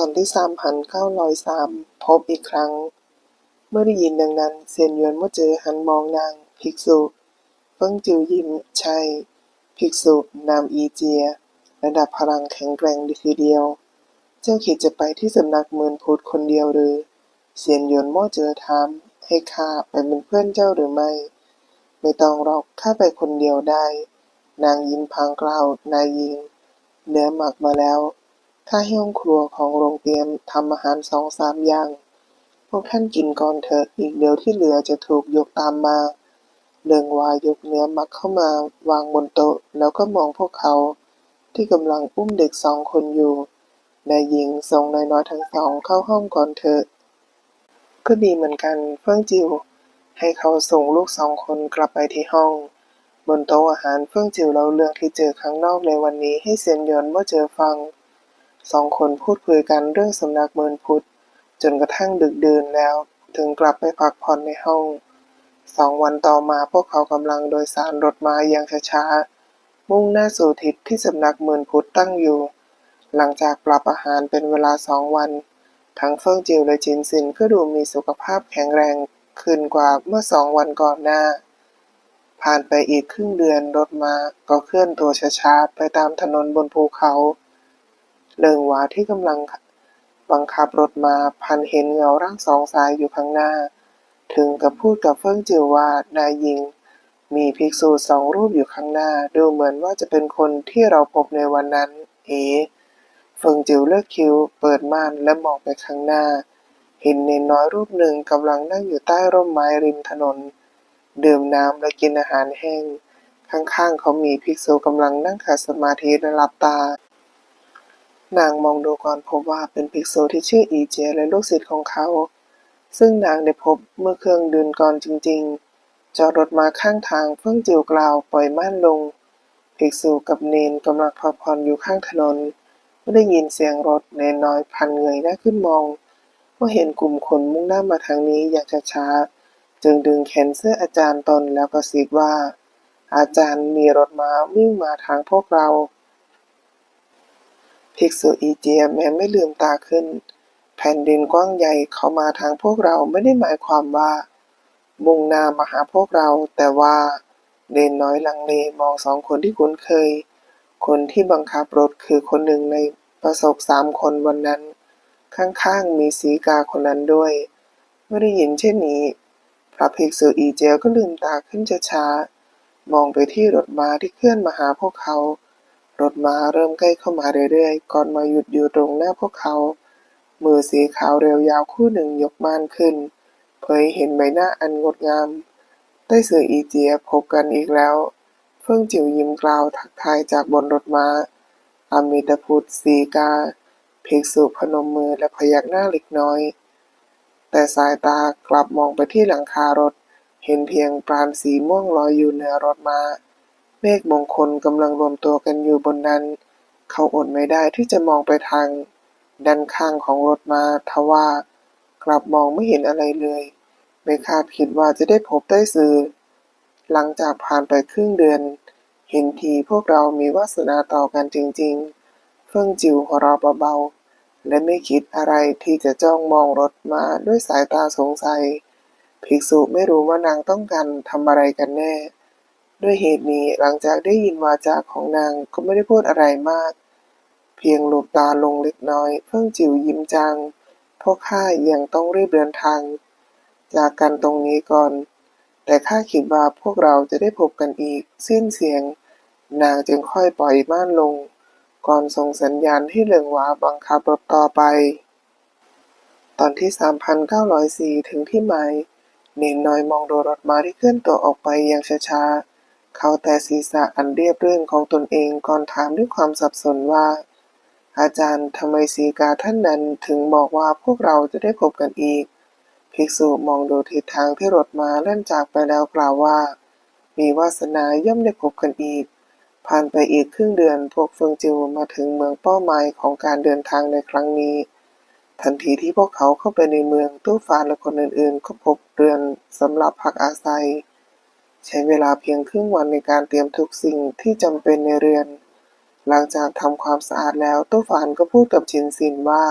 ตอนที่สามพันเก้าร้อยสามพบอีกครั้ง เมื่อได้ยินดังนั้นเซียนยวนเมื่อเจอหันมองนาง ภิกษุเฟิ่งจิวยิ้มใช่ ภิกษุนามอีเจีย ระดับพลังแข็งแกร่งดีทีเดียว เจ้าคิดจะไปที่สำนักเมินพุทธคนเดียวหรือ เซียนยวนม่อเจอถามให้ข้าไปเป็นเพื่อนเจ้าหรือไม่ ไม่ต้องหรอกข้าไปคนเดียวได้ นางยิ้มพางกล่าวนายหญิง เนื้อหมักมาแล้ว ข้าให้ห้องครัวของโรงเตรียมทำอาหารสองสามอย่าง พวกท่านกินก่อนเถอะ อีกเดี๋ยวที่เหลือจะถูกยกตามมาเริงวายกเนื้อมักเข้ามาวางบนโต๊ะ แล้วก็มองพวกเขา ที่กำลังอุ้มเด็กสองคนอยู่นายหญิงส่งนายน้อยทั้งสองเข้าห้องก่อนเถอะ ก็ดีเหมือนกันเฟิ่องจิว ให้เขาส่งลูกสองคนกลับไปที่ห้อง บนโต๊ะอาหารเฟิ่องจิวเล่าเรื่องที่เจอข้างนอกในวันนี้ให้เซียนยนเมื่อเจอฟัง สองคนพูดคุยกันเรื่องสำนักเมินพุทธ จนกระทั่งดึกดื่นแล้วถึงกลับไปพักผ่อนในห้อง สองวันต่อมาพวกเขากำลังโดยสารรถมาอย่างช้าๆ มุ่งหน้าสู่ทิศที่สำนักเมินพุทธตั้งอยู่ หลังจากปรับอาหารเป็นเวลาสองวัน ทั้งเฟิ่งจิวและจินซินก็ดูมีสุขภาพแข็งแรงขึ้นกว่าเมื่อสองวันก่อนหน้า ผ่านไปอีกครึ่งเดือนรถม้าก็เคลื่อนตัวช้าๆไปตามถนนบนภูเขา เลิงวาที่กำลังบังคับรถมาพันเห็นเงาร่างสองสายอยู่ข้างหน้า ถึงกับพูดกับเฟิ่งจิวว่านายหญิง มีภิกษุสองรูปอยู่ข้างหน้า ดูเหมือนว่าจะเป็นคนที่เราพบในวันนั้น เอ๋เฟิงจิวเลิกคิ้ว เปิดม่านและมองไปข้างหน้า เห็นเนนน้อยรูปหนึ่งกำลังนั่งอยู่ใต้ร่มไม้ริมถนน ดื่มน้ำและกินอาหารแห้ง ข้างๆเขามีภิกษุกำลังนั่งขัดสมาธิและหลับตา นางมองดูก่อนพบว่าเป็นภิกษุที่ชื่ออีเจียและลูกศิษย์ของเขา ซึ่งนางได้พบเมื่อเครื่องดื่นก่อนจริง ๆ จอดรถมาข้างทางเพิ่งจิวกล่าวปล่อยม่านลง ภิกษุกับเนนกำลังพักผ่อนอยู่ข้างถนนเมื่อได้ยินเสียงรถเนนน้อยพันเงยหน้าขึ้นมองเมื่อเห็นกลุ่มคนมุ่งหน้ามาทางนี้อย่างช้าๆจึงดึงแขนเสื้ออาจารย์ตนแล้วก็ซีดว่า อาจารย์มีรถม้าวิ่งมาทางพวกเรา ภิกษุอีเจียแม้ไม่ลืมตาขึ้น แผ่นดินกว้างใหญ่เข้ามาทางพวกเราไม่ได้หมายความว่า มุ่งหน้ามาหาพวกเรา แต่ว่าเดนน้อยลังเลมองสองคนที่คุ้นเคย คนที่บังคับรถคือคนหนึ่งในประสบสามคนวันนั้น ข้างๆมีสีกาคนนั้นด้วยเมื่อได้ยินเช่นนี้ พระภิกษุอีเจียก็ลืมตาขึ้นช้าๆมองไปที่รถม้าที่เคลื่อนมาหาพวกเขา รถม้าเริ่มใกล้เข้ามาเรื่อยๆ ก่อนมาหยุดอยู่ตรงหน้าพวกเขา มือสีขาวเรียวยาวคู่หนึ่งยกม่านขึ้น เผยเห็นใบหน้าอันงดงามใต้เสืออีเจียพบกันอีกแล้ว เฟิ่งจิ๋วยิ้มกล่าวทักทายจากบนรถม้าอามิตพุทธสีกาภิกษุพนมมือและพยักหน้าเล็กน้อย แต่สายตากลับมองไปที่หลังคารถ เห็นเพียงปราณสีม่วงลอยอยู่เหนือรถม้า เมฆมงคลกำลังรวมตัวกันอยู่บนนั้น เขาอดไม่ได้ที่จะมองไปทาง ด้านข้างของรถมาทว่ากลับมองไม่เห็นอะไรเลย ไม่คาดคิดว่าจะได้พบได้สื่อ หลังจากผ่านไปครึ่งเดือน เห็นทีพวกเรามีวาสนาต่อกันจริง ๆ เฟิ่งจิวหัวเราะเบาๆและไม่คิดอะไรที่จะจ้องมองรถมาด้วยสายตาสงสัย ภิกษุไม่รู้ว่านางต้องการทำอะไรกันแน่ ด้วยเหตุนี้หลังจากได้ยินวาจาของนางก็ไม่ได้พูดอะไรมาก เพียงหลบตาลงเล็กน้อย เพิ่งจิ๋วยิ้มจัง พวกข้ายังต้องรีบเดินทาง จากกันตรงนี้ก่อน แต่ข้าคิดว่าพวกเราจะได้พบกันอีก สิ้นเสียง นางจึงค่อยปล่อยม่านลง ก่อนส่งสัญญาณให้เหลืองวาบังคับรถต่อไป ตอนที่ 3,904 ถึงที่หมายเนนน้อยมองดูรถมาที่เคลื่อนตัวออกไปอย่างช้าๆ เขาแต่ศีรษะอันเรียบรื่นของตนเองก่อนถามด้วยความสับสนว่า อาจารย์ทำไมสีกาท่านนั้นถึงบอกว่าพวกเราจะได้พบกันอีก ภิกษุมองดูทิศทางที่รถมาเล่นจากไปแล้วกล่าวว่า มีวาสนาย่อมได้พบกันอีก ผ่านไปอีกครึ่งเดือนพวกเฟิงจิวมาถึงเมืองเป้าหมายของการเดินทางในครั้งนี้ ทันทีที่พวกเขาเข้าไปในเมืองตู้ฟ้าและคนอื่นๆ ก็พบเรือนสำหรับพักอาศัย ใช้เวลาเพียงครึ่งวันในการเตรียมทุกสิ่งที่จำเป็นในเรือน หลังจากทำความสะอาดแล้วตู้ฝานก็พูดกับชินซินว่า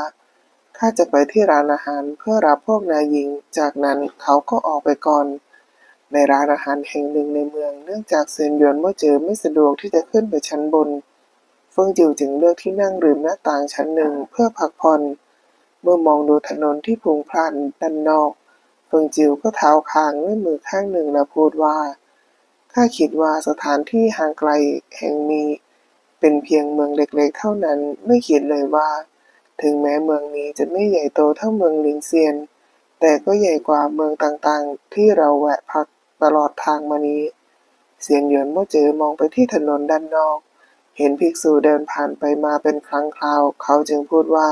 ข้าจะไปที่ร้านอาหารเพื่อรับพวกนายหญิง จากนั้นเขาก็ออกไปก่อน ในร้านอาหารแห่งหนึ่งในเมือง เนื่องจากเซนยวนเมื่อเจอไม่สะดวกที่จะขึ้นไปชั้นบน เฟิงจิวจึงเลือกที่นั่งริมหน้าต่างชั้นหนึ่งเพื่อพักผ่อน เมื่อมองดูถนนที่พลุงพล่านด้านนอก เฟิงจิวก็เท้าค้างด้วยมือข้างหนึ่งแล้วพูดว่า ข้าคิดว่าสถานที่ห่างไกลแห่งนี้ เป็นเพียงเมืองเล็กๆ เท่านั้น ไม่คิดเลยว่า ถึงแม้เมืองนี้จะไม่ใหญ่โตเท่าเมืองลิงเซียน แต่ก็ใหญ่กว่าเมืองต่างๆ ที่เราแวะพักตลอดทางมานี้ เสียงเหยินเมื่อเจอมองไปที่ถนนด้านนอก เห็นภิกษุเดินผ่านไปมาเป็นครั้งคราว เขาจึงพูดว่า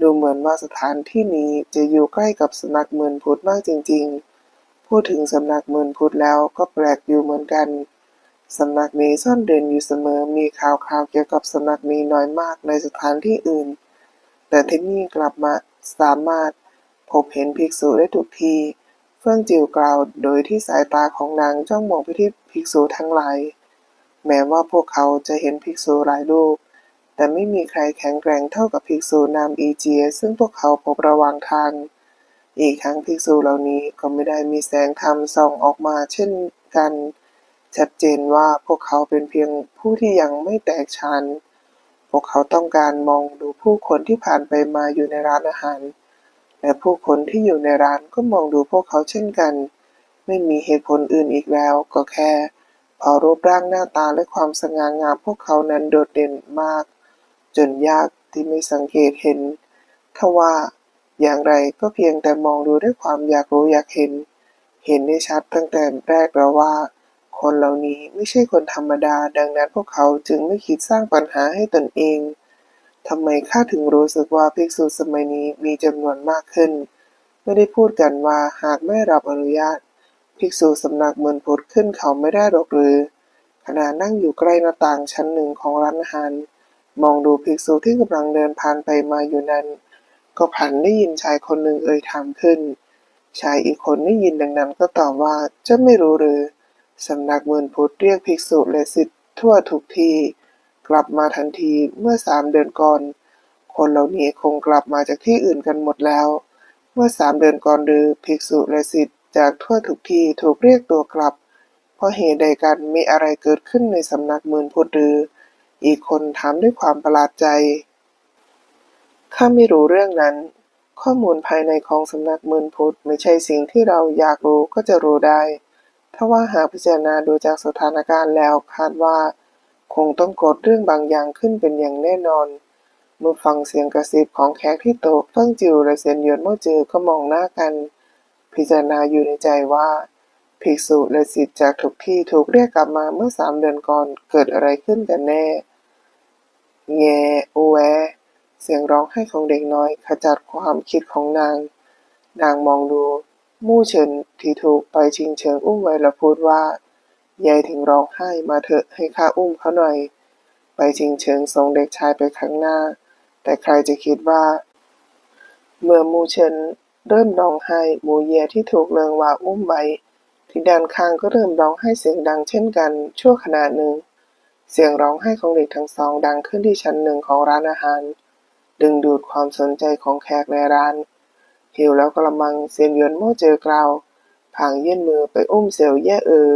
ดูเหมือนว่าสถานที่นี้จะอยู่ใกล้กับสำนักหมื่นพุทธมากจริง ๆ พูดถึงสำนักหมื่นพุทธแล้วก็แปลกอยู่เหมือนกันสำนักนี้ซ่อนเด่นอยู่เสมอมีข่าวข่าวเกี่ยวกับสำนักนี้น้อยมากในสถานที่อื่น แต่ที่นี่กลับมาสามารถพบเห็นภิกษุได้ทุกทีเฟื่องจิวกล่าวโดยที่สายตาของนางจ้องมองไปที่ภิกษุทั้งหลาย แม้ว่าพวกเขาจะเห็นภิกษุหลายรูป แต่ไม่มีใครแข็งแกร่งเท่ากับภิกษุนามอีเจีย ซึ่งพวกเขาพบระหว่างทาง อีกทั้งภิกษุเหล่านี้ก็ไม่ได้มีแสงธรรมส่องออกมาเช่นกัน ชัดเจนว่าพวกเขาเป็นเพียงผู้ที่ยังไม่แตกฉานพวกเขาต้องการมองดูผู้คนที่ผ่านไปมาอยู่ในร้านอาหาร และผู้คนที่อยู่ในร้านก็มองดูพวกเขาเช่นกัน ไม่มีเหตุผลอื่นอีกแล้วก็แค่พอรูปร่างหน้าตาและความสง่างามพวกเขานั้นโดดเด่นมาก จนยากที่ไม่สังเกตเห็นทว่าอย่างไรก็เพียงแต่มองดูด้วยความอยากรู้อยากเห็น เห็นได้ชัดตั้งแต่แรกแล้วว่า คนเหล่านี้ไม่ใช่คนธรรมดา ดังนั้นพวกเขาจึงไม่คิดสร้างปัญหาให้ตนเองทำไมข้าถึงรู้สึกว่าภิกษุสมัยนี้มีจำนวนมากขึ้น ไม่ได้พูดกันว่าหากไม่รับอนุญาต ภิกษุสำนักเมือนพุทธขึ้นเขาไม่ได้หรอกหรือขณะนั่งอยู่ใกล้หน้าต่างชั้นหนึ่งของร้านอาหาร มองดูภิกษุที่กำลังเดินผ่านไปมาอยู่นั้น ก็พลันได้ยินชายคนหนึ่งเอ่ยถามขึ้น ชายอีกคนได้ยินดังนั้นก็ตอบว่าเจ้าไม่รู้หรือสำนักเมือนพุทธเรียกภิกษุและศิษย์ทั่วทุกที่กลับมาทันทีเมื่อสามเดือนก่อน คนเหล่านี้คงกลับมาจากที่อื่นกันหมดแล้ว เมื่อสามเดือนก่อนหรือภิกษุและศิษย์จากทั่วทุกที่ถูกเรียกตัวกลับ เพราะเหตุใดกันมีอะไรเกิดขึ้นในสำนักเมือนพุทธหรือ อีกคนถามด้วยความประหลาดใจข้าไม่รู้เรื่องนั้น ข้อมูลภายในของสำนักมืนพุทธไม่ใช่สิ่งที่เราอยากรู้ก็จะรู้ได้ถ้าว่าหากพิจารณาดูจากสถานการณ์แล้วคาดว่า คงต้องกดเรื่องบางอย่างขึ้นเป็นอย่างแน่นอน เมื่อฟังเสียงกระซิบของแขกที่โต๊ะเฟิ่งจิวและเซียนหยวนเมื่อเจอก็มองหน้ากัน พิจารณาอยู่ในใจว่าภิกษุและศิษย์จากทุกที่ถูกเรียกกลับมาเมื่อสามเดือนก่อนเกิดอะไรขึ้นกันแน่ แงโอแวเสียงร้องไห้ของเด็กน้อยขจัดความคิดของนาง นางมองดู มู่เฉินที่ถูกไปชิงเฉิงอุ้มไว้แล้วพูดว่ายายถึงร้องไห้มาเถอะให้ข้าอุ้มเขาหน่อย ไปชิงเฉิงส่งเด็กชายไปข้างหน้า แต่ใครจะคิดว่า เมื่อมู่เฉินเริ่มร้องไห้หมูเย่ที่ถูกเลิงว่าอุ้มไว้ที่ด้านข้างก็เริ่มร้องไห้เสียงดังเช่นกันชั่วขณะหนึ่ง เสียงร้องไห้ของเด็กทั้งสองดังขึ้นที่ชั้นหนึ่งของร้านอาหาร ดึงดูดความสนใจของแขกในร้าน หิวแล้วกระมังเซียนยวนโม่เจอกราวผางยื่นมือไปอุ้มเสี่ยวแย่เออ